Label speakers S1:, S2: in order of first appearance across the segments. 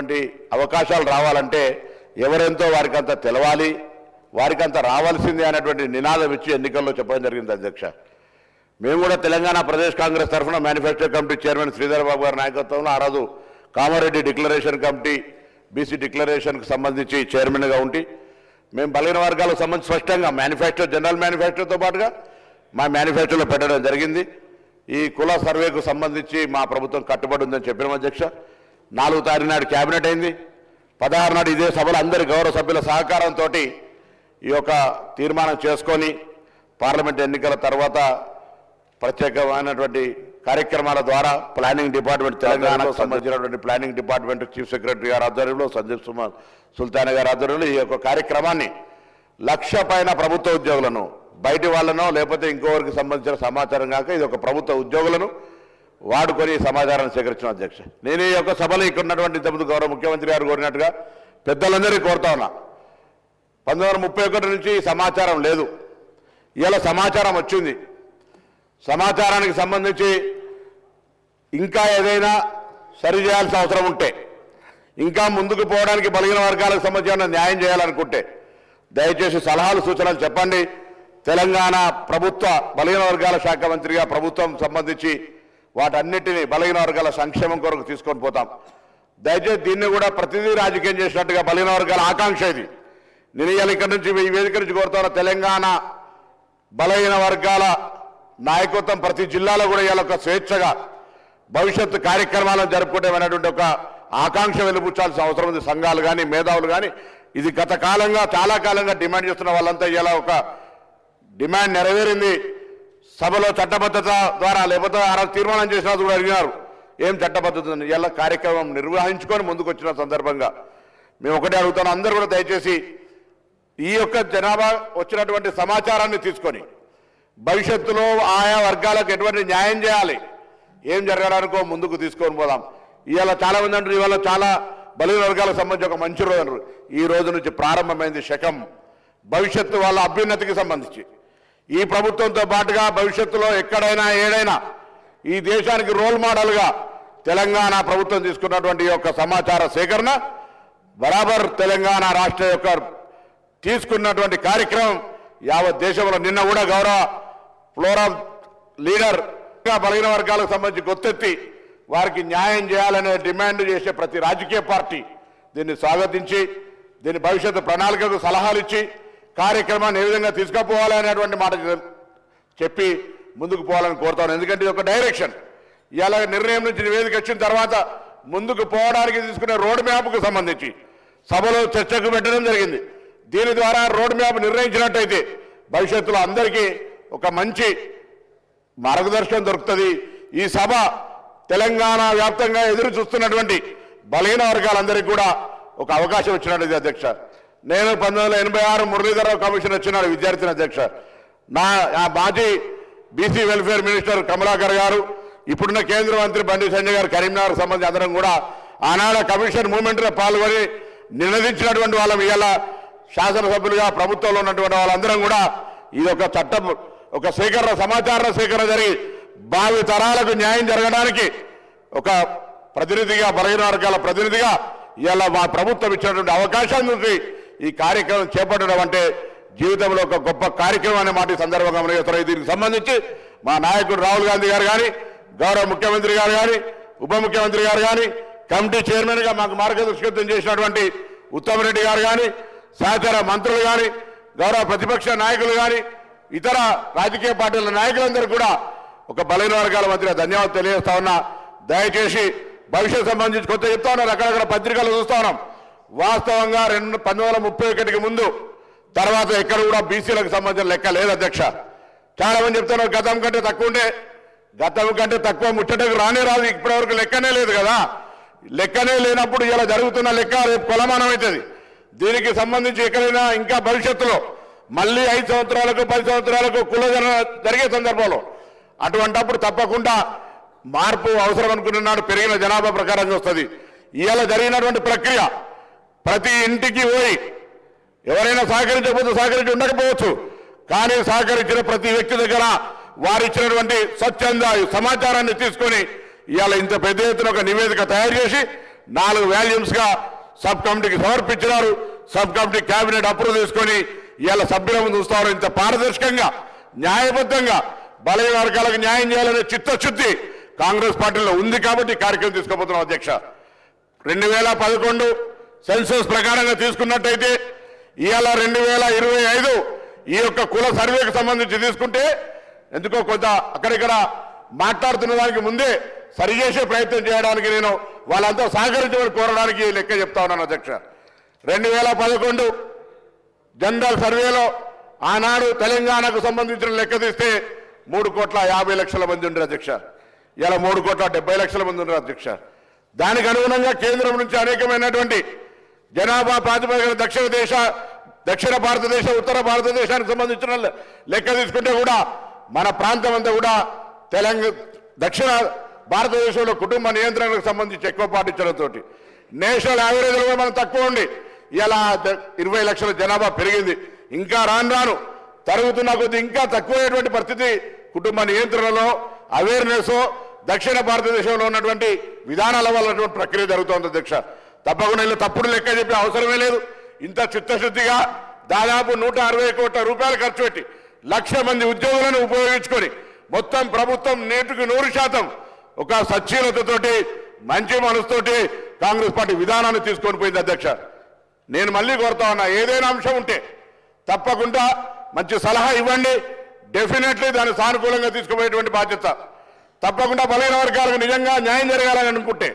S1: అనేటువంటి అవకాశాలు రావాలంటే ఎవరెంతో వారికి అంత తెలవాలి వారికి అంత రావాల్సిందే అనేటువంటి నినాదం ఇచ్చి ఎన్నికల్లో చెప్పడం జరిగింది అధ్యక్ష. మేము కూడా తెలంగాణ ప్రదేశ్ కాంగ్రెస్ తరఫున manifesto committee chairman Sridhar Babu గారి నాయకత్వంలో ఆ రోజు కామారెడ్డి డిక్లరేషన్ కమిటీ బీసీ డిక్లరేషన్కి సంబంధించి చైర్మన్గా ఉండి మేము బలహీన వర్గాలకు సంబంధించి స్పష్టంగా మేనిఫెస్టో జనరల్ మేనిఫెస్టోతో పాటుగా మా మేనిఫెస్టోలో పెట్టడం జరిగింది. ఈ కుల సర్వేకు సంబంధించి మా ప్రభుత్వం కట్టుబడి ఉందని చెప్పిన అధ్యక్ష. నాలుగు తారీఖు నాడు క్యాబినెట్ అయింది. పదహారు నాడు ఇదే సభలో అందరి గౌరవ సభ్యుల సహకారంతో ఈ యొక్క తీర్మానం చేసుకొని పార్లమెంట్ ఎన్నికల తర్వాత ప్రత్యేకమైనటువంటి కార్యక్రమాల ద్వారా ప్లానింగ్ డిపార్ట్మెంట్ తెలంగాణకు సంబంధించినటువంటి ప్లానింగ్ డిపార్ట్మెంట్ చీఫ్ సెక్రటరీ గారి ఆధ్వర్యంలో సందీప్ సుమార్ సుల్తాన్ గారి ఆధ్వర్యంలో ఈ యొక్క కార్యక్రమాన్ని లక్ష పైన ప్రభుత్వ ఉద్యోగులను బయటి వాళ్ళనో లేకపోతే ఇంకోరికి సంబంధించిన సమాచారం కాక ఇది ఒక ప్రభుత్వ ఉద్యోగులను వాడుకొని సమాచారాన్ని సేకరించిన అధ్యక్ష. నేను ఈ యొక్క సభలో ఇక్కడ ఉన్నటువంటి ఇంతకుముందు గౌరవ ముఖ్యమంత్రి గారు కోరినట్టుగా పెద్దలందరికీ కోరుతా ఉన్నా. పంతొమ్మిది వందల ముప్పై ఒకటి నుంచి సమాచారం లేదు. ఇలా సమాచారం వచ్చింది. సమాచారానికి సంబంధించి ఇంకా ఏదైనా సరి చేయాల్సిన అవసరం ఉంటే ఇంకా ముందుకు పోవడానికి బలిగిన వర్గాలకు సంబంధించిన న్యాయం చేయాలనుకుంటే దయచేసి సలహాలు సూచనలు చెప్పండి. తెలంగాణ ప్రభుత్వ బలహీన వర్గాల శాఖ మంత్రిగా ప్రభుత్వం సంబంధించి వాటన్నిటిని బలహీన వర్గాల సంక్షేమం కొరకు తీసుకొని పోతాం. దయచేసి దీన్ని కూడా ప్రతిదీ రాజకీయం చేసినట్టుగా బలహీన వర్గాల ఆకాంక్ష ఇది. నేను ఇవాళ ఇక్కడి నుంచి ఈ వేదిక నుంచి కోరుతాను తెలంగాణ బలహీన వర్గాల నాయకత్వం ప్రతి జిల్లాలో కూడా ఇవాళ ఒక స్వేచ్ఛగా భవిష్యత్తు కార్యక్రమాలను జరుపుకుంటామనేటువంటి ఒక ఆకాంక్ష వెలుపుచ్చాల్సిన అవసరం ఉంది. సంఘాలు కానీ మేధావులు కానీ ఇది గత కాలంగా చాలా కాలంగా డిమాండ్ చేస్తున్న వాళ్ళంతా ఇలా ఒక డిమాండ్ నెరవేరింది. సభలో చట్టబద్ధత ద్వారా లేకపోతే ఆ రోజు తీర్మానం చేసినా కూడా అడిగినారు. ఏం చట్టబద్ధత ఇలా కార్యక్రమం నిర్వహించుకొని ముందుకు వచ్చిన సందర్భంగా. మేము ఒకటే అడుగుతాను అందరూ కూడా దయచేసి ఈ యొక్క జనాభా వచ్చినటువంటి సమాచారాన్ని తీసుకొని భవిష్యత్తులో ఆయా వర్గాలకు ఎటువంటి న్యాయం చేయాలి ఏం జరగడానికో ముందుకు తీసుకొని పోదాం. ఇవాళ చాలా మంది అంటారు ఇవాళ చాలా బలి వర్గాలకు సంబంధించి ఒక మంచి రోజు ఈ రోజు నుంచి ప్రారంభమైంది శకం. భవిష్యత్తు వాళ్ళ అభ్యున్నతికి సంబంధించి. ఈ ప్రభుత్వంతో పాటుగా భవిష్యత్తులో ఎక్కడైనా ఏడైనా ఈ దేశానికి రోల్ మోడల్గా తెలంగాణ ప్రభుత్వం తీసుకున్నటువంటి యొక్క సమాచార సేకరణ బరాబర్ తెలంగాణ రాష్ట్ర యొక్క తీసుకున్నటువంటి కార్యక్రమం యావత్ దేశంలో నిన్న కూడా గౌరవ ఫ్లోరం లీడర్ బలహీన వర్గాలకు సంబంధించి గొత్తెత్తి వారికి న్యాయం చేయాలనే డిమాండ్ చేసే ప్రతి రాజకీయ పార్టీ దీన్ని స్వాగతించి దీని భవిష్యత్తు ప్రణాళికకు సలహాలు ఇచ్చి కార్యక్రమాన్ని ఏ విధంగా తీసుకుపోవాలి అనేటువంటి మాట చెప్పి ముందుకు పోవాలని కోరుతాను. ఎందుకంటే ఇది ఒక డైరెక్షన్. ఇలా నిర్ణయం నుంచి నివేదిక వచ్చిన తర్వాత ముందుకు పోవడానికి తీసుకునే రోడ్ మ్యాప్కు సంబంధించి సభలో చర్చకు పెట్టడం జరిగింది. దీని ద్వారా రోడ్ మ్యాప్ నిర్ణయించినట్టయితే భవిష్యత్తులో అందరికీ ఒక మంచి మార్గదర్శనం దొరుకుతుంది. ఈ సభ తెలంగాణ వ్యాప్తంగా ఎదురు చూస్తున్నటువంటి బలహీన వర్గాలందరికీ కూడా ఒక అవకాశం ఇచ్చినట్టు అధ్యక్ష. నేను పంతొమ్మిది వందల ఎనభై ఆరు మురళీధరరావు కమిషన్ వచ్చినాడు విద్యార్థిని అధ్యక్ష. నా ఆ మాజీ బీసీ వెల్ఫేర్ మినిస్టర్ కమలాకర్ గారు ఇప్పుడున్న కేంద్ర మంత్రి బండి సంజయ్ గారు కరీంనగర్ సంబంధించి అందరం కూడా ఆనాడు కమిషన్ మూవ్మెంట్లో పాల్గొని నినదించినటువంటి వాళ్ళం ఇవాళ శాసనసభ్యులుగా ప్రభుత్వంలో ఉన్నటువంటి వాళ్ళందరం కూడా ఇది ఒక చట్టం ఒక సేకరణ సమాచార సేకరణ జరిగి భావి తరాలకు న్యాయం జరగడానికి ఒక ప్రతినిధిగా బలహీన వర్గాల ప్రతినిధిగా ఇవాళ మా ప్రభుత్వం ఇచ్చినటువంటి అవకాశం ఈ కార్యక్రమం చేపట్టడం అంటే జీవితంలో ఒక గొప్ప కార్యక్రమం అనే మాట సందర్భంగా మనం దీనికి సంబంధించి మా నాయకుడు రాహుల్ గాంధీ గారు కానీ గౌరవ ముఖ్యమంత్రి గారు కానీ ఉప ముఖ్యమంత్రి గారు కానీ కమిటీ చైర్మన్గా మాకు మార్గదర్శకత్వం చేసినటువంటి ఉత్తమరెడ్డి గారు కానీ సహచర మంత్రులు కానీ గౌరవ ప్రతిపక్ష నాయకులు కానీ ఇతర రాజకీయ పార్టీల నాయకులందరూ కూడా ఒక బలహీన వర్గాల మధ్య ధన్యవాదాలు తెలియజేస్తా ఉన్నా. దయచేసి భవిష్యత్ సంబంధించి కొత్త చెప్తా ఉన్నారు. అక్కడక్కడ పత్రికలు చూస్తా ఉన్నాం. వాస్తవంగా రెండు పంతొమ్మిది ముప్పై ఒకటికి ముందు తర్వాత ఎక్కడ కూడా బీసీలకు సంబంధించిన లెక్క లేదు అధ్యక్ష. చాలా మంది చెప్తున్నారు గతం కంటే తక్కువ ఉండే గతం కంటే తక్కువ ముచ్చటకు రానే రాదు ఇప్పటివరకు లెక్కనే లేదు కదా. లెక్కనే లేనప్పుడు ఇలా జరుగుతున్న లెక్క రేపు కొలమానం అవుతుంది. దీనికి సంబంధించి ఎక్కడైనా ఇంకా భవిష్యత్తులో మళ్ళీ ఐదు సంవత్సరాలకు పది సంవత్సరాలకు కులజన జరిగే సందర్భంలో అటువంటప్పుడు తప్పకుండా మార్పు అవసరం అనుకున్నాడు పెరిగిన జనాభా ప్రకారంగా వస్తుంది. ఇవాళ జరిగినటువంటి ప్రక్రియ ప్రతి ఇంటికి పోయి ఎవరైనా సహకరించకపోతే సహకరించి ఉండకపోవచ్చు. కానీ సహకరించిన ప్రతి వ్యక్తి దగ్గర వారు ఇచ్చినటువంటి స్వచ్ఛంద సమాచారాన్ని తీసుకొని ఇవాళ ఇంత పెద్ద ఎత్తున ఒక నివేదిక తయారు చేసి నాలుగు వాల్యూమ్స్గా సబ్ కమిటీకి సమర్పించినారు. సబ్ కమిటీ కేబినెట్ అప్రూవ్ తీసుకొని ఇవాళ సభ్యుల ముందు చూస్తారు. ఇంత పారదర్శకంగా న్యాయబద్ధంగా బలహీన వర్గాలకు న్యాయం చేయాలనే చిత్తశుద్ధి కాంగ్రెస్ పార్టీలో ఉంది కాబట్టి కార్యక్రమం తీసుకోబోతున్నాం అధ్యక్ష. రెండు వేల పదకొండు సెన్సస్ ప్రకారంగా తీసుకున్నట్టయితే ఇవాళ రెండు వేల ఇరవై ఐదు ఈ యొక్క కుల సర్వేకి సంబంధించి తీసుకుంటే ఎందుకో కొంత అక్కడిక్కడ మాట్లాడుతున్న దానికి ముందే సరిచేసే ప్రయత్నం చేయడానికి నేను వాళ్ళంతా సహకరించమని కోరడానికి లెక్క చెప్తా ఉన్నాను అధ్యక్ష. రెండు వేల పదకొండు జనరల్ సర్వేలో ఆనాడు తెలంగాణకు సంబంధించిన లెక్క తీస్తే మూడు కోట్ల యాభై లక్షల మంది ఉండరు అధ్యక్ష. ఇలా మూడు కోట్ల డెబ్బై లక్షల మంది ఉండరు అధ్యక్ష. దానికి అనుగుణంగా కేంద్రం నుంచి అనేకమైనటువంటి జనాభా ప్రాతిపదికన దక్షిణ దేశ దక్షిణ భారతదేశ ఉత్తర భారతదేశానికి సంబంధించిన లెక్క తీసుకుంటే కూడా మన ప్రాంతం అంతా కూడా తెలంగాణ దక్షిణ భారతదేశంలో కుటుంబ నియంత్రణకు సంబంధించి ఎక్కువ పాటించడంతో నేషనల్ యావరేజ్లో కూడా మనం తక్కువ ఉండి ఇలా ఇరవై లక్షల జనాభా పెరిగింది. ఇంకా రాను రాను తరుగుతున్న కొద్ది ఇంకా తక్కువైనటువంటి పరిస్థితి కుటుంబ నియంత్రణలో అవేర్నెస్ దక్షిణ భారతదేశంలో ఉన్నటువంటి విధానాల వల్ల ప్రక్రియ జరుగుతోంది అధ్యక్ష. తప్పకుండా ఇలా తప్పుడు లెక్క చెప్పే అవసరమే లేదు. ఇంత చిత్తశుద్ధిగా దాదాపు నూట అరవై కోట్ల రూపాయలు ఖర్చు పెట్టి లక్ష మంది ఉద్యోగులను ఉపయోగించుకొని మొత్తం ప్రభుత్వం నేటికి నూరు శాతం ఒక సచ్చీలతతోటి మంచి మనసుతోటి కాంగ్రెస్ పార్టీ విధానాన్ని తీసుకొని పోయింది అధ్యక్ష. నేను మళ్ళీ కోరుతా ఉన్నా ఏదైనా అంశం ఉంటే తప్పకుండా మంచి సలహా ఇవ్వండి. డెఫినెట్లీ దాన్ని సానుకూలంగా తీసుకుపోయేటువంటి బాధ్యత. తప్పకుండా బలహీన వర్గాలకు నిజంగా న్యాయం జరగాలని అనుకుంటే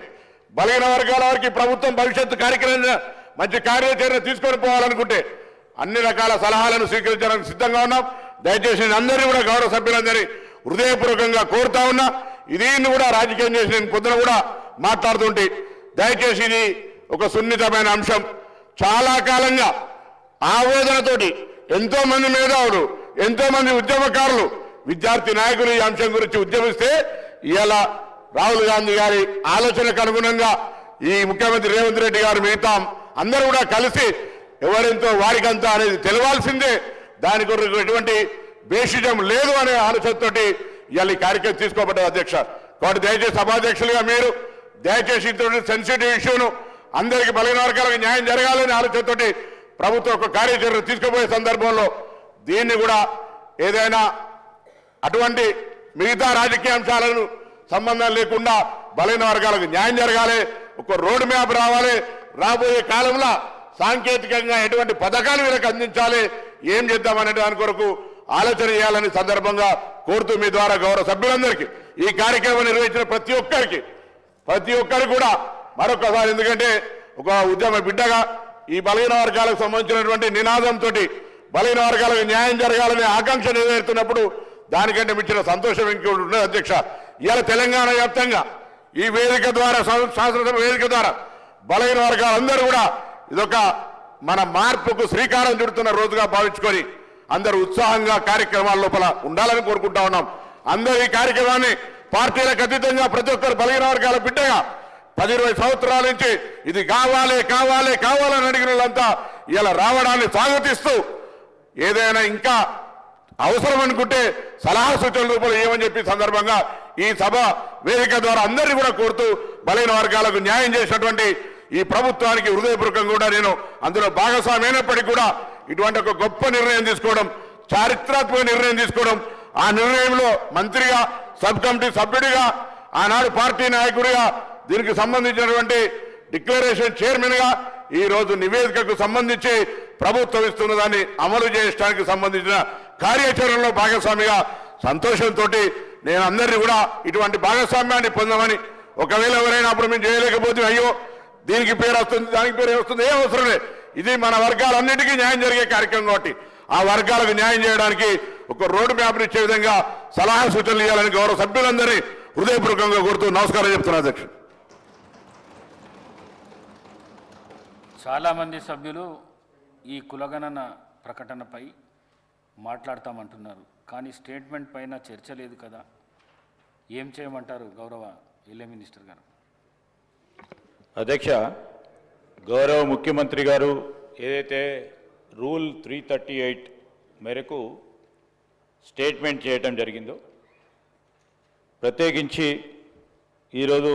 S1: బలహీన వర్గాల వారికి ప్రభుత్వం భవిష్యత్తు కార్యక్రమం మంచి కార్యాచరణ తీసుకొని పోవాలనుకుంటే అన్ని రకాల సలహాలను స్వీకరించడానికి సిద్ధంగా ఉన్నాం. దయచేసి అందరినీ కూడా గౌరవ సభ్యులందరినీ హృదయపూర్వకంగా కోరుతా ఉన్నా. ఇది కూడా రాజకీయం చేసి నేను పొద్దున కూడా మాట్లాడుతుంటే దయచేసి ఇది ఒక సున్నితమైన అంశం. చాలా కాలంగా ఆవేదనతోటి ఎంతోమంది మేధావులు ఎంతోమంది ఉద్యమకారులు విద్యార్థి నాయకులు ఈ అంశం గురించి ఉద్యమిస్తే ఇలా రాహుల్ గాంధీ గారి ఆలోచనకు అనుగుణంగా ఈ ముఖ్యమంత్రి రేవంత్ రెడ్డి గారు మిగతా అందరూ కూడా కలిసి ఎవరెంతో వారికంతా అనేది తెలవాల్సిందే దాని కొరకు ఎటువంటి బేషిజం లేదు అనే ఆలోచనతోటి ఇవాళ ఈ కార్యక్రమం తీసుకోబడ్డారు అధ్యక్ష. కాబట్టి దయచేసి సభాధ్యక్షులుగా మీరు దయచేసి ఇటువంటి సెన్సిటివ్ ఇష్యూను అందరికీ బలైన వర్గాలకు న్యాయం జరగాలనే ఆలోచనతోటి ప్రభుత్వం ఒక కార్యాచరణ తీసుకుపోయే సందర్భంలో దీన్ని కూడా ఏదైనా అటువంటి మిగతా రాజకీయ అంశాలను సంబంధం లేకుండా బలైన వర్గాలకు న్యాయం జరగాలి ఒక రోడ్ మ్యాప్ రావాలి. రాబోయే కాలంలో సాంకేతికంగా ఎటువంటి పథకాలు వీళ్ళకి అందించాలి ఏం చేద్దామనే దాని కొరకు ఆలోచన చేయాలని సందర్భంగా కోరుతూ మీ ద్వారా గౌరవ సభ్యులందరికీ ఈ కార్యక్రమం నిర్వహించిన ప్రతి ఒక్కరికి ప్రతి ఒక్కరు కూడా మరొకసారి ఎందుకంటే ఒక ఉద్యమ బిడ్డగా ఈ బలహీన వర్గాలకు సంబంధించినటువంటి నినాదంతో బలహీన వర్గాలకు న్యాయం జరగాలనే ఆకాంక్ష నెరవేరుతున్నప్పుడు దానికంటే మించిన సంతోషం ఇంకోటి ఉండదు అధ్యక్ష. ఇవాళ తెలంగాణ వ్యాప్తంగా ఈ వేదిక ద్వారా శాసనసభ వేదిక ద్వారా బలహీన వర్గాలందరూ కూడా ఇదొక మన మార్పుకు శ్రీకారం చుడుతున్న రోజుగా భావించుకొని అందరూ ఉత్సాహంగా కార్యక్రమాల లోపల ఉండాలని కోరుకుంటా ఉన్నాం. అందరూ ఈ కార్యక్రమాన్ని పార్టీలకు అతీతంగా ప్రతి ఒక్కరు బలహీన వర్గాల బిడ్డగా పది ఇరవై సంవత్సరాల నుంచి ఇది కావాలి కావాలి కావాలని అడిగిన వాళ్ళంతా ఇలా రావడాన్ని స్వాగతిస్తూ ఏదైనా ఇంకా అవసరం అనుకుంటే సలహా సూచనల రూపంలో ఏమని చెప్పి సందర్భంగా ఈ సభ వేదిక ద్వారా అందరినీ కూడా కోరుతూ బలైన వర్గాలకు న్యాయం చేసినటువంటి ఈ ప్రభుత్వానికి హృదయపూర్వకంగా కూడా నేను అందులో భాగస్వామి అయినప్పటికీ కూడా ఇటువంటి ఒక గొప్ప నిర్ణయం తీసుకోవడం చారిత్రాత్మక నిర్ణయం తీసుకోవడం ఆ నిర్ణయంలో మంత్రిగా సబ్ కమిటీ సభ్యుడిగా ఆనాడు పార్టీ నాయకుడిగా దీనికి సంబంధించినటువంటి డిక్లరేషన్ చైర్మన్గా ఈరోజు ఈ రోజు నివేదికకు సంబంధించి ప్రభుత్వం ఇస్తున్న దాన్ని అమలు చేయడానికి సంబంధించిన కార్యాచరణలో భాగస్వామిగా సంతోషంతో నేను అందరినీ కూడా ఇటువంటి భాగస్వామ్యాన్ని పొందమని ఒకవేళ ఎవరైనా అప్పుడు మేము చేయలేకపోతే అయ్యో దీనికి పేరు వస్తుంది దానికి పేరు వస్తుంది ఏం అవసరం లేదు. ఇది మన వర్గాలన్నిటికీ న్యాయం జరిగే కార్యక్రమం కాబట్టి ఆ వర్గాలకు న్యాయం చేయడానికి ఒక రోడ్డు మ్యాప్ ఇచ్చే విధంగా సలహా సూచనలు ఇవ్వాలని గౌరవ సభ్యులందరినీ హృదయపూర్వకంగా కోరుతూ నమస్కారం చెప్తున్నా అధ్యక్షుడు
S2: చాలామంది సభ్యులు ఈ కులగణన ప్రకటనపై మాట్లాడతామంటున్నారు. కానీ స్టేట్మెంట్ పైన చర్చ లేదు కదా. ఏం చేయమంటారు గౌరవ ఎల్ఏ మినిస్టర్ గారు?
S3: అధ్యక్ష గౌరవ ముఖ్యమంత్రి గారు ఏదైతే రూల్ త్రీ థర్టీ ఎయిట్ మేరకు స్టేట్మెంట్ చేయటం జరిగిందో ప్రత్యేకించి ఈరోజు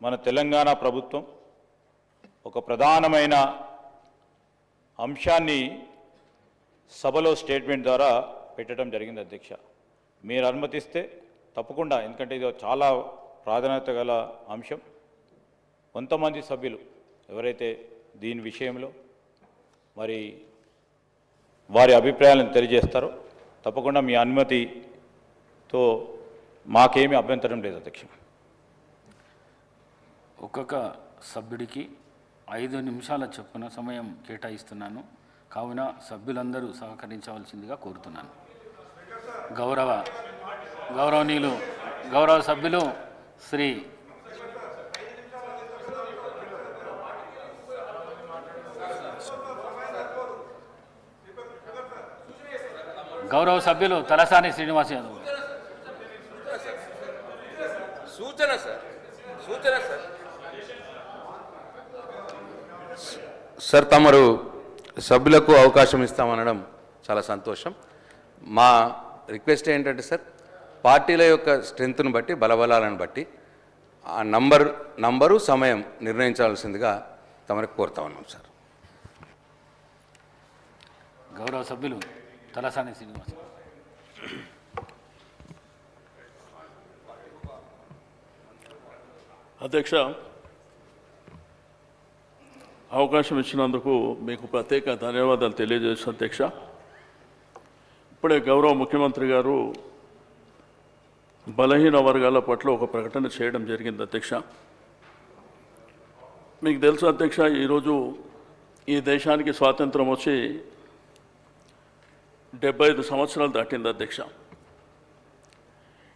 S3: మన తెలంగాణ ప్రభుత్వం ఒక ప్రధానమైన అంశాన్ని సభలో స్టేట్మెంట్ ద్వారా పెట్టడం జరిగింది అధ్యక్ష. మీరు అనుమతిస్తే తప్పకుండా ఎందుకంటే ఇది చాలా ప్రాధాన్యత గల అంశం. కొంతమంది సభ్యులు ఎవరైతే దీని విషయంలో మరి వారి అభిప్రాయాలను తెలియజేస్తారో తప్పకుండా మీ అనుమతితో మాకేమీ అభ్యంతరం లేదు అధ్యక్ష.
S2: ఒక్కొక్క సభ్యుడికి ఐదు నిమిషాల చొప్పున సమయం కేటాయిస్తున్నాను. కావున సభ్యులందరూ సహకరించవలసిందిగా కోరుతున్నాను. గౌరవ గౌరవనీయులు గౌరవ సభ్యులు శ్రీ గౌరవ సభ్యులు తలసాని శ్రీనివాస్ యాదవ్.
S4: సూచన సార్ సూచన సార్ సార్ తమరు సభ్యులకు అవకాశం ఇస్తామనడం చాలా సంతోషం మా రిక్వెస్ట్ ఏంటంటే సార్ పార్టీల యొక్క స్ట్రెంగ్త్ను బట్టి బలబలాలను బట్టి ఆ నంబర్ నంబరు సమయం నిర్ణయించాల్సిందిగా తమరికి కోరుతా ఉన్నాం సార్.
S2: గౌరవ సభ్యులు తలసాని శ్రీనివాస్.
S5: అధ్యక్ష అవకాశం ఇచ్చినందుకు మీకు ప్రత్యేక ధన్యవాదాలు తెలియజేస్తాను అధ్యక్ష. ఇప్పుడే గౌరవ ముఖ్యమంత్రి గారు బలహీన వర్గాల పట్ల ఒక ప్రకటన చేయడం జరిగింది అధ్యక్ష. మీకు తెలుసు అధ్యక్ష ఈరోజు ఈ దేశానికి స్వాతంత్రం వచ్చి డెబ్బై ఐదు సంవత్సరాలు దాటింది అధ్యక్ష.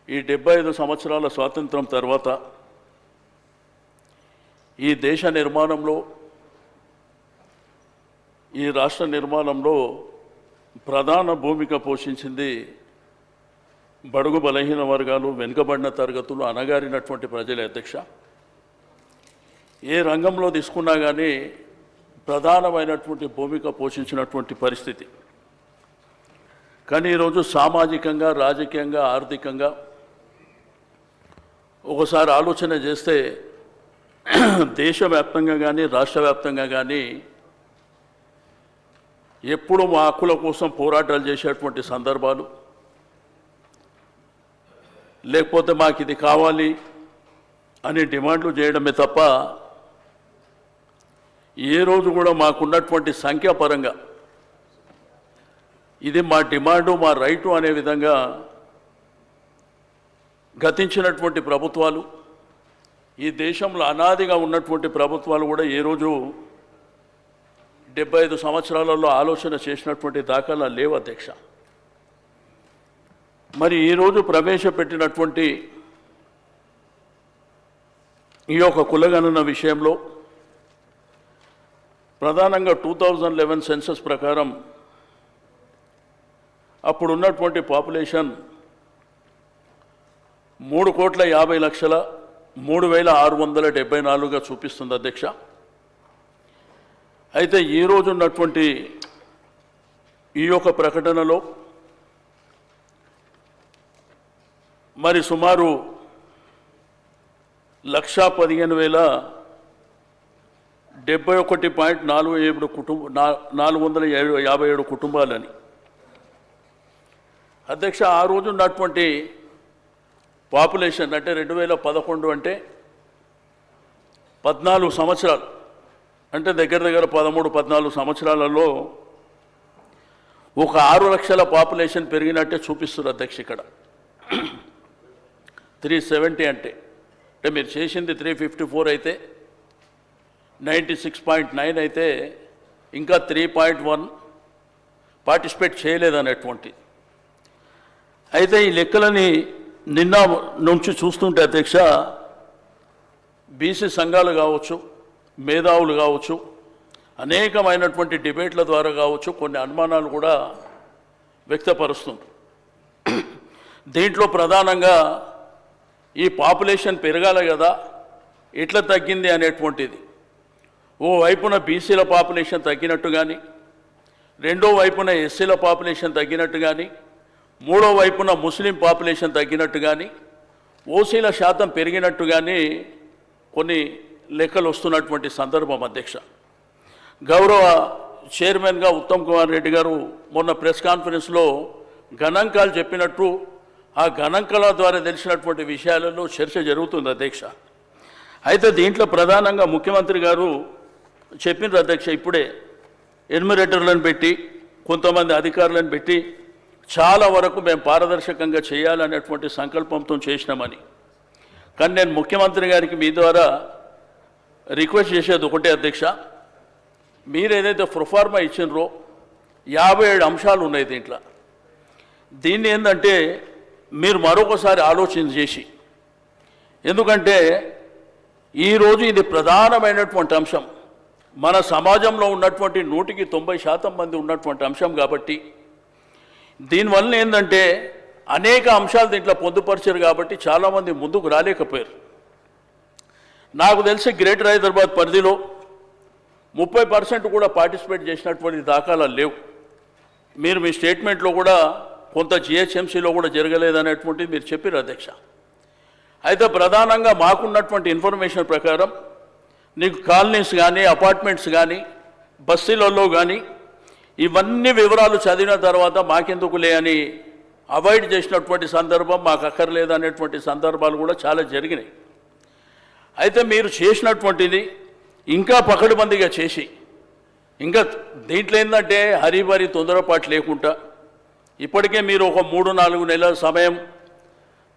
S5: ఈ డెబ్బై ఐదు సంవత్సరాల స్వాతంత్రం తర్వాత ఈ దేశ నిర్మాణంలో ఈ రాష్ట్ర నిర్మాణంలో ప్రధాన భూమిక పోషించింది బడుగు బలహీన వర్గాలు వెనుకబడిన తరగతులు అనగారినటువంటి ప్రజలే అధ్యక్ష. ఏ రంగంలో తీసుకున్నా కానీ ప్రధానమైనటువంటి భూమిక పోషించినటువంటి పరిస్థితి. కానీ ఈరోజు సామాజికంగా రాజకీయంగా ఆర్థికంగా ఒకసారి ఆలోచన చేస్తే దేశవ్యాప్తంగా కానీ రాష్ట్ర వ్యాప్తంగా కానీ ఎప్పుడు మా హక్కుల కోసం పోరాటాలు చేసేటువంటి సందర్భాలు. లేకపోతే మాకు ఇది కావాలి అని డిమాండ్లు చేయడమే తప్ప ఏ రోజు కూడా మాకున్నటువంటి సంఖ్యాపరంగా ఇది మా డిమాండు మా రైటు అనే విధంగా గతించినటువంటి ప్రభుత్వాలు. ఈ దేశంలో అనాదిగా ఉన్నటువంటి ప్రభుత్వాలు కూడా ఏ రోజు డెబ్బై ఐదు సంవత్సరాలలో ఆలోచన చేసినటువంటి దాఖలా లేవు అధ్యక్ష. మరి ఈరోజు ప్రవేశపెట్టినటువంటి ఈ యొక్క కులగణన విషయంలో ప్రధానంగా టూ థౌజండ్ లెవెన్ సెన్సస్ ప్రకారం అప్పుడు ఉన్నటువంటి పాపులేషన్ మూడు కోట్ల యాభై లక్షల మూడు వేల ఆరు వందల డెబ్బై నాలుగుగా చూపిస్తుంది అధ్యక్ష. అయితే ఈ రోజు ఉన్నటువంటి ఈ యొక్క ప్రకటనలో మరి సుమారు లక్షా పదిహేను వేల డెబ్బై ఒకటి పాయింట్ నాలుగు ఏడు కుటుంబ నాలుగు వందల ఏడు యాభై ఏడు కుటుంబాలని. అధ్యక్ష ఆ రోజు ఉన్నటువంటి పాపులేషన్ అంటే రెండు వేల పదకొండు అంటే పద్నాలుగు సంవత్సరాలు. అంటే దగ్గర దగ్గర పదమూడు పద్నాలుగు సంవత్సరాలలో ఒక ఆరు లక్షల పాపులేషన్ పెరిగినట్టే చూపిస్తారు అధ్యక్ష ఇక్కడ. త్రీ సెవెంటీ అంటే అంటే మీరు చేసింది త్రీ ఫిఫ్టీ ఫోర్ అయితే నైంటీ సిక్స్ పాయింట్ నైన్ అయితే ఇంకా త్రీ పాయింట్ వన్ పార్టిసిపేట్ చేయలేదనేటువంటి. అయితే ఈ లెక్కలని నిన్న నుంచి చూస్తుంటే అధ్యక్ష బీసీ సంఘాలు కావచ్చు మేధావులు కావచ్చు అనేకమైనటువంటి డిబేట్ల ద్వారా కావచ్చు కొన్ని అనుమానాలు కూడా వ్యక్తపరుస్తుంది దీంట్లో ప్రధానంగా ఈ పాపులేషన్ పెరగాలి కదా ఎట్లా తగ్గింది అనేటువంటిది. ఓ వైపున బీసీల పాపులేషన్ తగ్గినట్టు కానీ రెండో వైపున ఎస్సీల పాపులేషన్ తగ్గినట్టు కానీ మూడో వైపున ముస్లిం పాపులేషన్ తగ్గినట్టు కానీ ఓసీల శాతం పెరిగినట్టు కానీ కొన్ని లెక్కలు వస్తున్నటువంటి సందర్భం అధ్యక్ష. గౌరవ చైర్మన్గా ఉత్తమ్ కుమార్ రెడ్డి గారు మొన్న ప్రెస్ కాన్ఫరెన్స్లో గణాంకాలు చెప్పినట్టు ఆ గణాంకాల ద్వారా తెలిసినటువంటి విషయాలలో చర్చ జరుగుతుంది అధ్యక్ష. అయితే దీంట్లో ప్రధానంగా ముఖ్యమంత్రి గారు చెప్పినారు అధ్యక్ష ఇప్పుడే. ఎన్మిరేటర్లను పెట్టి కొంతమంది అధికారులను పెట్టి చాలా వరకు మేము పారదర్శకంగా చేయాలనేటువంటి సంకల్పంతో చేసినామని. కానీ నేను ముఖ్యమంత్రి గారికి మీ ద్వారా రిక్వెస్ట్ చేసేది ఒకటే అధ్యక్ష. మీరు ఏదైతే ప్రొఫార్మా ఇచ్చినరో యాభై ఏడు అంశాలు ఉన్నాయి దీంట్లో. దీన్ని ఏంటంటే మీరు మరొకసారి ఆలోచన చేసి ఎందుకంటే ఈరోజు ఇది ప్రధానమైనటువంటి అంశం. మన సమాజంలో ఉన్నటువంటి నూటికి తొంభై శాతం మంది ఉన్నటువంటి అంశం కాబట్టి దీనివల్ల ఏంటంటే అనేక అంశాలు దీంట్లో పొందుపరిచారు కాబట్టి చాలామంది ముందుకు రాలేకపోయారు. నాకు తెలిసి గ్రేటర్ హైదరాబాద్ పరిధిలో ముప్పై పర్సెంట్ కూడా పార్టిసిపేట్ చేసినటువంటి దాఖలాలు లేవు. మీరు మీ స్టేట్మెంట్లో కూడా కొంత జిహెచ్ఎంసీలో కూడా జరగలేదనేటువంటిది మీరు చెప్పారు అధ్యక్ష. అయితే ప్రధానంగా మాకున్నటువంటి ఇన్ఫర్మేషన్ ప్రకారం నీకు కాలనీస్ కానీ అపార్ట్మెంట్స్ కానీ బస్సులలో కానీ ఇవన్నీ వివరాలు చదివిన తర్వాత మాకెందుకులే అని అవాయిడ్ చేసినటువంటి సందర్భం మాకు అక్కర్లేదు అనేటువంటి సందర్భాలు కూడా చాలా జరిగినాయి. అయితే మీరు చేసినటువంటిది ఇంకా పకడ్బందీగా చేసి ఇంకా దీంట్లో ఏంటంటే హరిబరి తొందరపాటు లేకుండా ఇప్పటికే మీరు ఒక మూడు నాలుగు నెలల సమయం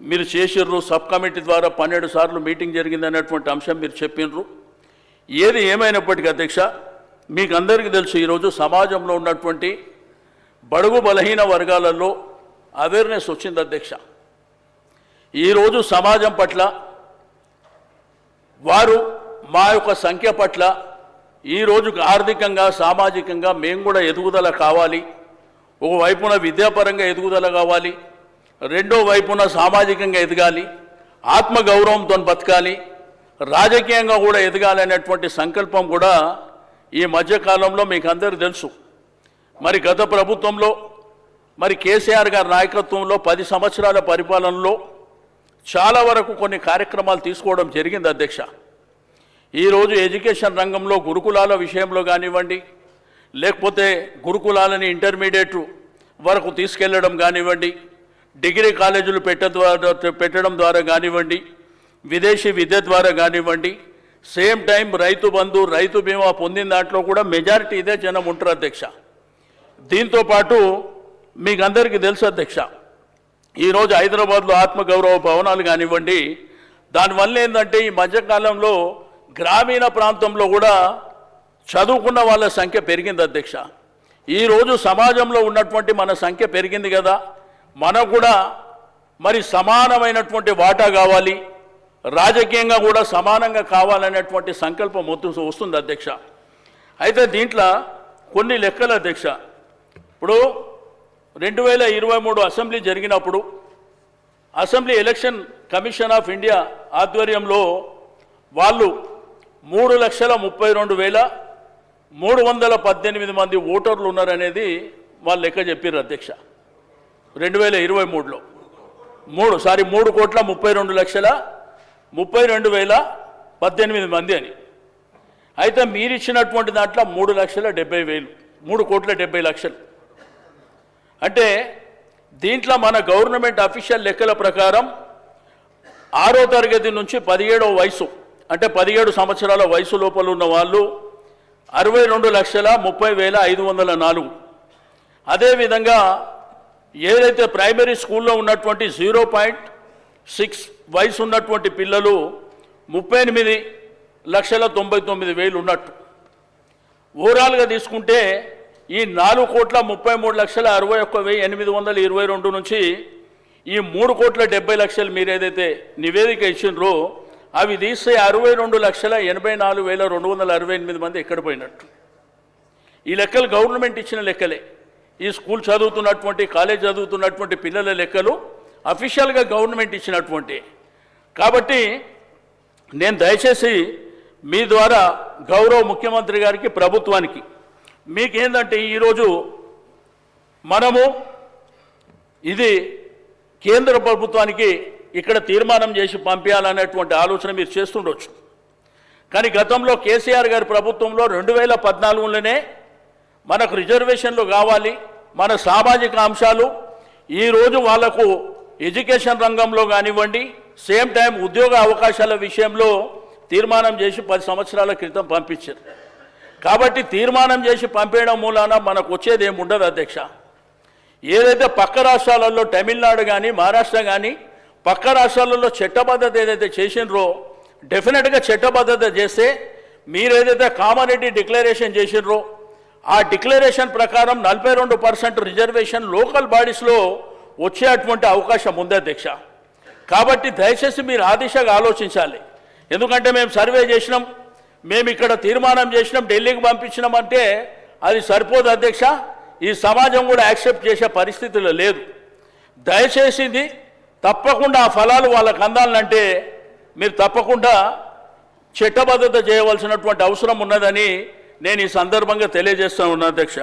S5: మీరు చేసిర్రు సబ్ కమిటీ ద్వారా పన్నెండు సార్లు మీటింగ్ జరిగింది అనేటువంటి అంశం మీరు చెప్పినరు ఏది ఏమైనప్పటికీ అధ్యక్ష మీకు అందరికీ తెలుసు ఈరోజు సమాజంలో ఉన్నటువంటి బడుగు బలహీన వర్గాలలో అవేర్నెస్ వచ్చింది అధ్యక్ష. ఈరోజు సమాజం పట్ల వారు మా యొక్క సంఖ్య పట్ల ఈ ఆర్థికంగా సామాజికంగా మేము కూడా ఎదుగుదల కావాలి. ఒకవైపున విద్యాపరంగా ఎదుగుదల కావాలి. రెండో వైపున సామాజికంగా ఎదగాలి. ఆత్మగౌరవంతో బతకాలి. రాజకీయంగా కూడా ఎదగాలి అనేటువంటి సంకల్పం కూడా ఈ మధ్యకాలంలో మీకు అందరూ తెలుసు. మరి గత ప్రభుత్వంలో మరి కేసీఆర్ గారి నాయకత్వంలో పది సంవత్సరాల పరిపాలనలో చాలా వరకు కొన్ని కార్యక్రమాలు తీసుకోవడం జరిగింది అధ్యక్ష. ఈరోజు ఎడ్యుకేషన్ రంగంలో గురుకులాల విషయంలో కానివ్వండి లేకపోతే గురుకులాలని ఇంటర్మీడియట్ వరకు తీసుకెళ్ళడం కానివ్వండి డిగ్రీ కాలేజీలు పెట్ట ద్వారా పెట్టడం ద్వారా కానివ్వండి విదేశీ విద్య ద్వారా కానివ్వండి సేమ్ టైం రైతు బంధు రైతు బీమా పొందిన దాంట్లో కూడా మెజారిటీ ఇదే జనం ఉంటారు అధ్యక్ష. దీంతో పాటు మీకు అందరికీ తెలుసు అధ్యక్ష ఈరోజు హైదరాబాద్లో ఆత్మగౌరవ భవనాలు కానివ్వండి దానివల్ల ఏంటంటే ఈ మధ్యకాలంలో గ్రామీణ ప్రాంతంలో కూడా చదువుకున్న వాళ్ళ సంఖ్య పెరిగింది అధ్యక్ష. ఈరోజు సమాజంలో ఉన్నటువంటి మన సంఖ్య పెరిగింది కదా మనకు కూడా మరి సమానమైనటువంటి వాటా కావాలి రాజకీయంగా కూడా సమానంగా కావాలనేటువంటి సంకల్పం మొత్తం వస్తుంది అధ్యక్ష. అయితే దీంట్లో కొన్ని లెక్కలు అధ్యక్ష. ఇప్పుడు రెండు వేల ఇరవై మూడు అసెంబ్లీ జరిగినప్పుడు assembly election commission of India ఆధ్వర్యంలో వాళ్ళు మూడు లక్షల ముప్పై రెండు వేల మూడు వందల పద్దెనిమిది మంది ఓటర్లు ఉన్నారనేది వాళ్ళు లెక్క చెప్పారు అధ్యక్ష. రెండు వేల ఇరవై మూడులో. మూడు సారీ మూడు కోట్ల ముప్పై రెండు లక్షల ముప్పై రెండు వేల పద్దెనిమిది మంది అని. అయితే మీరు ఇచ్చినటువంటి దాంట్లో మూడు లక్షల డెబ్బై వేలు మూడు కోట్ల డెబ్బై లక్షలు. అంటే దీంట్లో మన గవర్నమెంట్ అఫీషియల్ లెక్కల ప్రకారం ఆరో తరగతి నుంచి పదిహేడవ వయసు అంటే పదిహేడు సంవత్సరాల వయసు లోపల ఉన్న వాళ్ళు అరవై రెండు లక్షల ముప్పై వేల ఐదు వందల నాలుగు. అదేవిధంగా ఏదైతే ప్రైమరీ స్కూల్లో ఉన్నటువంటి జీరో పాయింట్ సిక్స్ వయసు ఉన్నటువంటి పిల్లలు ముప్పై ఎనిమిది లక్షల తొంభై తొమ్మిది వేలు ఉన్నట్టు. ఓవరాల్గా తీసుకుంటే ఈ నాలుగు కోట్ల ముప్పై మూడు లక్షల అరవై ఒక్క వెయ్యి ఎనిమిది వందల ఇరవై రెండు నుంచి ఈ మూడు కోట్ల డెబ్బై లక్షలు మీరు ఏదైతే నివేదిక ఇచ్చినరో అవి తీస్తే అరవై రెండు లక్షల ఎనభై నాలుగు వేల రెండు వందల అరవై ఎనిమిది మంది ఎక్కడ పోయినట్టు. ఈ లెక్కలు గవర్నమెంట్ ఇచ్చిన లెక్కలే. ఈ స్కూల్ చదువుతున్నటువంటి కాలేజ్ చదువుతున్నటువంటి పిల్లల లెక్కలు అఫీషియల్గా గవర్నమెంట్ ఇచ్చినటువంటి. కాబట్టి నేను దయచేసి మీ ద్వారా గౌరవ ముఖ్యమంత్రి గారికి ప్రభుత్వానికి మీకేందంటే ఈరోజు మనము ఇది కేంద్ర ప్రభుత్వానికి ఇక్కడ తీర్మానం చేసి పంపించాలనేటువంటి ఆలోచన మీరు చేస్తుండొచ్చు. కానీ గతంలో కేసీఆర్ గారి ప్రభుత్వంలో రెండు వేల పద్నాలుగులోనే మనకు రిజర్వేషన్లు కావాలి మన సామాజిక అంశాలు ఈరోజు వాళ్ళకు ఎడ్యుకేషన్ రంగంలో కానివ్వండి సేమ్ టైం ఉద్యోగ అవకాశాల విషయంలో తీర్మానం చేసి పది సంవత్సరాల క్రితం పంపించారు. కాబట్టి తీర్మానం చేసి పంపేయడం మూలాన మనకు వచ్చేది ఏమి ఉండదు అధ్యక్ష. ఏదైతే పక్క రాష్ట్రాలలో తమిళనాడు కానీ మహారాష్ట్ర కానీ పక్క రాష్ట్రాలలో చట్టబద్ధత ఏదైతే చేసినరో డెఫినెట్గా చట్టబద్ధత చేస్తే మీరు ఏదైతే కామారెడ్డి డిక్లరేషన్ చేసినరో ఆ డిక్లరేషన్ ప్రకారం నలభై రెండు పర్సెంట్ రిజర్వేషన్ లోకల్ బాడీస్లో వచ్చేటువంటి అవకాశం ఉంది అధ్యక్ష. కాబట్టి దయచేసి మీరు ఆ దిశగా ఆలోచించాలి. ఎందుకంటే మేము సర్వే చేసినాం మేము ఇక్కడ తీర్మానం చేసినాం ఢిల్లీకి పంపించినామంటే అది సరిపోదు అధ్యక్ష. ఈ సమాజం కూడా యాక్సెప్ట్ చేసే పరిస్థితిలో లేదు. దయచేసింది తప్పకుండా ఆ ఫలాలు వాళ్ళకు అందాలంటే మీరు తప్పకుండా చట్టబద్ధత చేయవలసినటువంటి అవసరం ఉన్నదని నేను ఈ సందర్భంగా తెలియజేస్తూ ఉన్నా అధ్యక్ష.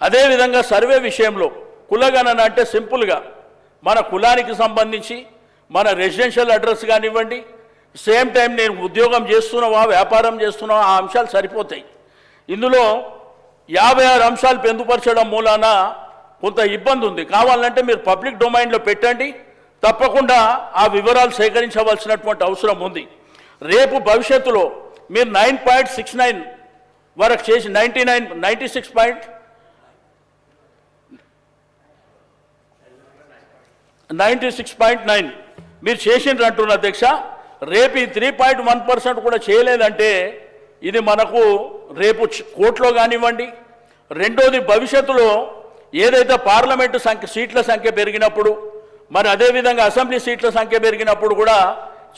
S5: అదేవిధంగా సర్వే విషయంలో కులగణన అంటే సింపుల్గా మన కులానికి సంబంధించి మన రెసిడెన్షియల్ అడ్రస్ కానివ్వండి సేమ్ టైం నేను ఉద్యోగం చేస్తున్నావా వ్యాపారం చేస్తున్నావా ఆ అంశాలు సరిపోతాయి. ఇందులో యాభై ఆరు అంశాలు పెందుపరచడం మూలాన కొంత ఇబ్బంది ఉంది కావాలంటే మీరు పబ్లిక్ డొమైన్లో పెట్టండి. తప్పకుండా ఆ వివరాలు సేకరించవలసినటువంటి అవసరం ఉంది. రేపు భవిష్యత్తులో మీరు నైన్ పాయింట్ సిక్స్ నైన్ వరకు చేసి ninety nine ninety six point ninety six point nine మీరు చేసిండ్రు అంటున్న అధ్యక్ష. రేపు ఈ త్రీ పాయింట్ వన్ పర్సెంట్ కూడా చేయలేదంటే ఇది మనకు రేపు కోర్టులో కానివ్వండి రెండోది భవిష్యత్తులో ఏదైతే పార్లమెంటు సంఖ్య సీట్ల సంఖ్య పెరిగినప్పుడు మరి అదేవిధంగా అసెంబ్లీ సీట్ల సంఖ్య పెరిగినప్పుడు కూడా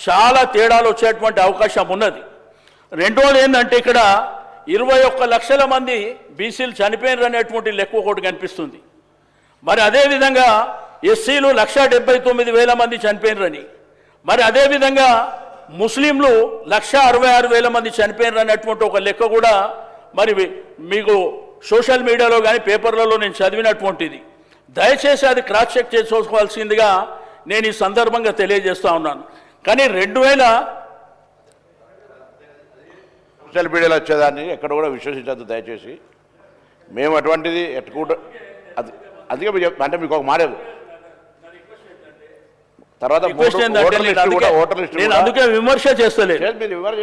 S5: చాలా తేడాలు వచ్చేటువంటి అవకాశం ఉన్నది. రెండోది ఏంటంటే ఇక్కడ ఇరవై ఒక్క లక్షల మంది బీసీలు చనిపోయినారు అనేటువంటి లెక్క ఒకటి కనిపిస్తుంది. మరి అదేవిధంగా ఎస్సీలు లక్ష డెబ్బై తొమ్మిది వేల మంది చనిపోయినరని మరి అదేవిధంగా ముస్లింలు లక్ష అరవై ఆరు వేల మంది చనిపోయినారు అన్నటువంటి ఒక లెక్క కూడా మరి మీకు సోషల్ మీడియాలో కానీ పేపర్లలో నేను చదివినటువంటిది. దయచేసి అది క్రాస్ చెక్ చేసుకోవాల్సిందిగా నేను ఈ సందర్భంగా తెలియజేస్తా ఉన్నాను. కానీ రెండు వేల
S1: సోషల్ మీడియాలో వచ్చేదాన్ని ఎక్కడ కూడా విశ్వసించద్దు దయచేసి. మేము అటువంటిది ఎట్టుకుంటూ అది అందుకే అంటే మీకు ఒక మాట తర్వాత
S5: నేను అందుకే- విమర్శ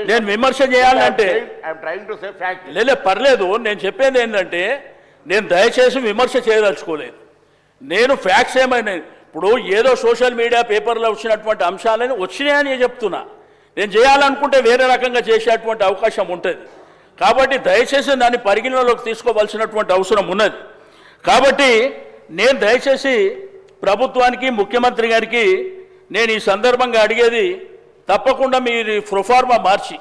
S5: నేను విమర్శ చేయాలంటే పర్లేదు. నేను చెప్పేది ఏంటంటే నేను దయచేసి విమర్శ చేయదలుచుకోలేదు. నేను ఫ్యాక్ట్స్ ఏమైనా ఇప్పుడు ఏదో సోషల్ మీడియా పేపర్లో వచ్చినటువంటి అంశాలని వచ్చినాయని నేను చెప్తున్నా. నేను చేయాలనుకుంటే వేరే రకంగా చేసేటువంటి అవకాశం ఉంటుంది. కాబట్టి దయచేసి దాన్ని పరిగణలోకి తీసుకోవాల్సినటువంటి అవసరం ఉన్నది. కాబట్టి నేను దయచేసి ప్రభుత్వానికి ముఖ్యమంత్రి గారికి నేను ఈ సందర్భంగా అడిగేది తప్పకుండా మీరు ప్రొఫార్మా మార్చి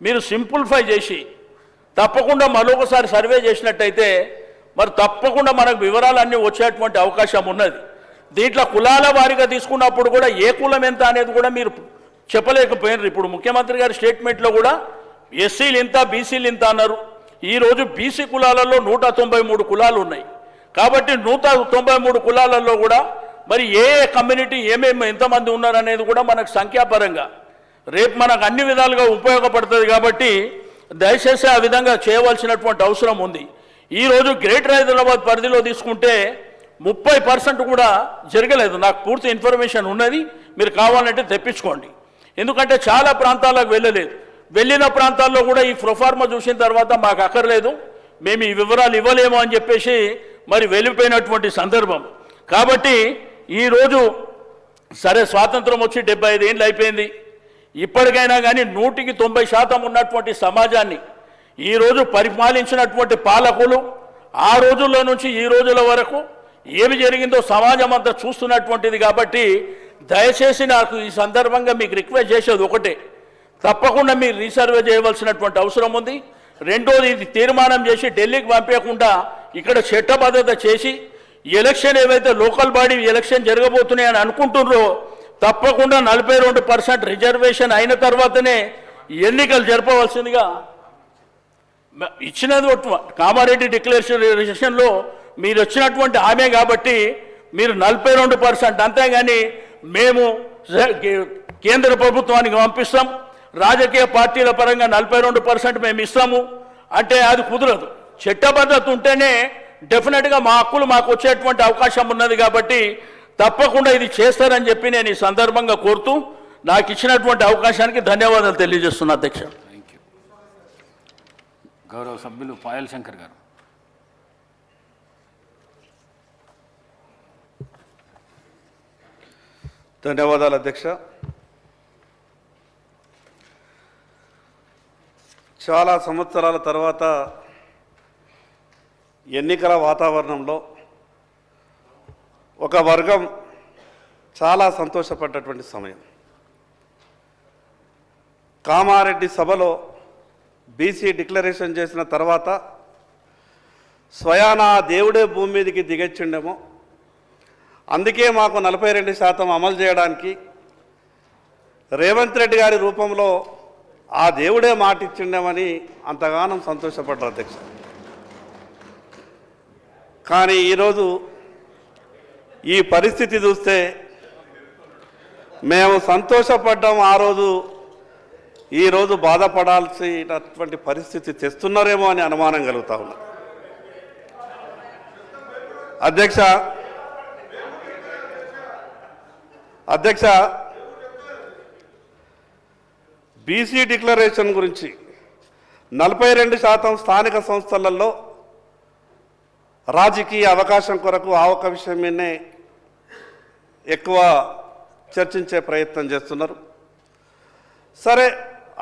S5: మీరు సింప్లిఫై చేసి తప్పకుండా మరొకసారి సర్వే చేసినట్టయితే మరి తప్పకుండా మనకు వివరాలన్నీ వచ్చేటువంటి అవకాశం ఉన్నది. దీంట్లో కులాల వారిగా తీసుకున్నప్పుడు కూడా ఏ కులం ఎంత అనేది కూడా మీరు చెప్పలేకపోయినారు. ఇప్పుడు ముఖ్యమంత్రి గారి స్టేట్మెంట్లో కూడా ఎస్సీలు ఇంత బీసీలు ఇంత అన్నారు. ఈరోజు బీసీ కులాలలో నూట తొంభై మూడు కులాలు ఉన్నాయి. కాబట్టి నూట తొంభై మూడు కులాలలో కూడా మరి ఏ కమ్యూనిటీ ఏమేమి ఎంతమంది ఉన్నారు అనేది కూడా మనకు సంఖ్యాపరంగా. రేపు మనకు అన్ని విధాలుగా ఉపయోగపడుతుంది కాబట్టి దయచేసి ఆ విధంగా చేయవలసినటువంటి అవసరం ఉంది. ఈరోజు గ్రేటర్ హైదరాబాద్ పరిధిలో తీసుకుంటే ముప్పై పర్సెంట్ కూడా జరగలేదు. నాకు పూర్తి ఇన్ఫర్మేషన్ ఉన్నది. మీరు కావాలంటే తెప్పించుకోండి. ఎందుకంటే చాలా ప్రాంతాలకు వెళ్ళలేదు. వెళ్ళిన ప్రాంతాల్లో కూడా ఈ ప్రొఫార్మా చూసిన తర్వాత మాకు అక్కర్లేదు. మేము ఈ వివరాలు ఇవ్వలేము అని చెప్పేసి మరి వెళ్ళిపోయినటువంటి సందర్భం. కాబట్టి ఈరోజు సరే స్వాతంత్రం వచ్చి డెబ్బై ఐదు ఏళ్ళు అయిపోయింది. ఇప్పటికైనా కానీ నూటికి తొంభై శాతం ఉన్నటువంటి సమాజాన్ని ఈరోజు పరిపాలించినటువంటి పాలకులు ఆ రోజుల్లో నుంచి ఈ రోజుల వరకు ఏమి జరిగిందో సమాజం అంతా చూస్తున్నటువంటిది కాబట్టి దయచేసి నాకు ఈ సందర్భంగా మీకు రిక్వెస్ట్ చేసేది ఒకటే. తప్పకుండా మీరు రీసర్వే చేయవలసినటువంటి అవసరం ఉంది. రెండోది ఇది తీర్మానం చేసి ఢిల్లీకి పంపించకుండా ఇక్కడ చట్టబద్ధత చేసి ఎలక్షన్ ఏవైతే లోకల్ బాడీ ఎలక్షన్ జరగబోతున్నాయని అనుకుంటున్నారో తప్పకుండా నలభై రెండు పర్సెంట్ రిజర్వేషన్ అయిన తర్వాతనే ఎన్నికలు జరపవలసిందిగా ఇచ్చినది కామారెడ్డి డిక్లరేషన్ రిజర్వేషన్లో మీరు వచ్చినటువంటి హామీ కాబట్టి మీరు నలభై రెండు పర్సెంట్. అంతేగాని మేము కేంద్ర ప్రభుత్వానికి పంపిస్తాం. రాజకీయ పార్టీల పరంగా నలభై రెండు పర్సెంట్ మేము ఇస్తాము. అంటే అది కుదరదు. చట్టబద్ధత ఉంటేనే డెఫినెట్గా మా హక్కులు మాకు వచ్చేటువంటి అవకాశం ఉన్నది కాబట్టి తప్పకుండా ఇది చేస్తారని చెప్పి నేను ఈ సందర్భంగా కోరుతూ నాకు ఇచ్చినటువంటి అవకాశానికి ధన్యవాదాలు తెలియజేస్తున్నా అధ్యక్ష.
S2: థ్యాంక్ యూ గౌరవ సభ్యులు పాయల్ శంకర్ గారు.
S6: ధన్యవాదాలు అధ్యక్ష. చాలా సంవత్సరాల తర్వాత ఎన్నికల వాతావరణంలో ఒక వర్గం చాలా సంతోషపడ్డటువంటి సమయం. కామారెడ్డి సభలో బీసీ డిక్లరేషన్ చేసిన తర్వాత స్వయానా దేవుడే భూమి మీదకి దిగొచ్చిండేమో. అందుకే మాకు నలభై రెండు శాతం అమలు చేయడానికి రేవంత్ రెడ్డి గారి రూపంలో ఆ దేవుడే మాటిచ్చిండేమని అంతగానం సంతోషపడ్డారు అధ్యక్షుడు కానీ ఈరోజు ఈ పరిస్థితి చూస్తే మేము సంతోషపడ్డాం ఆ రోజు. ఈరోజు బాధపడాల్సినటువంటి పరిస్థితి తెస్తున్నారేమో అని అనుమానం కలుగుతా ఉన్నా. అధ్యక్ష అధ్యక్ష బీసీ డిక్లరేషన్ గురించి నలభై రెండు శాతం స్థానిక సంస్థలలో రాజకీయ అవకాశం కొరకు ఆ ఒక్క విషయం మీదనే ఎక్కువ చర్చించే ప్రయత్నం చేస్తున్నారు. సరే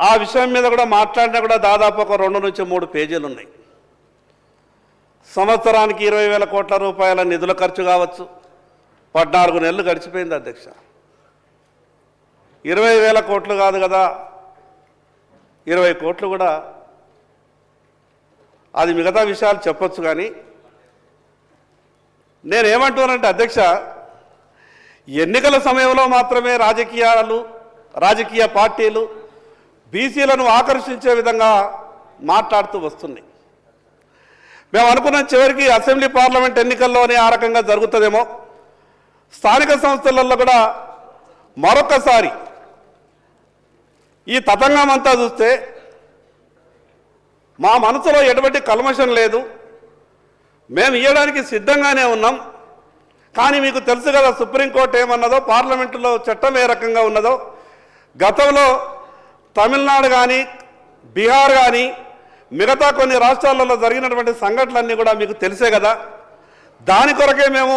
S6: ఆ విషయం మీద కూడా మాట్లాడినా కూడా దాదాపు ఒక రెండు నుంచి మూడు పేజీలు ఉన్నాయి. సంవత్సరానికి ఇరవై వేల కోట్ల రూపాయల నిధుల ఖర్చు కావచ్చు. పద్నాలుగు నెలలు గడిచిపోయింది అధ్యక్ష. ఇరవై వేల కోట్లు కాదు కదా ఇరవై కోట్లు కూడా అది మిగతా విషయాలు చెప్పొచ్చు కానీ నేనేమంటున్నానంటే అధ్యక్ష ఎన్నికల సమయంలో మాత్రమే రాజకీయాలు రాజకీయ పార్టీలు బీసీలను ఆకర్షించే విధంగా మాట్లాడుతూ వస్తున్నాయి. మేము అనుకున్నాం చివరికి అసెంబ్లీ పార్లమెంట్ ఎన్నికల్లోనే ఆ రకంగా జరుగుతుందేమో. స్థానిక సంస్థలలో కూడా మరొకసారి ఈ తతంగం అంతా చూస్తే మా మనసులో ఎటువంటి కల్మషం లేదు. మేము ఇవ్వడానికి సిద్ధంగానే ఉన్నాం. కానీ మీకు తెలుసు కదా సుప్రీంకోర్టు ఏమన్నదో పార్లమెంటులో చట్టం ఏ రకంగా ఉన్నదో. గతంలో తమిళనాడు కానీ బీహార్ కానీ మిగతా కొన్ని రాష్ట్రాలలో జరిగినటువంటి సంఘటనలన్నీ కూడా మీకు తెలిసే కదా. దాని కొరకే మేము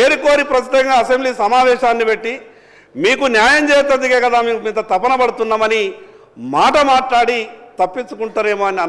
S6: ఏరుకోరి ప్రస్తుతంగా అసెంబ్లీ సమావేశాన్ని పెట్టి మీకు న్యాయం చేసేందుకే కదా మేము ఇంత తపన పడుతున్నామని మాట మాట్లాడి తప్పించుకుంటారేమో అని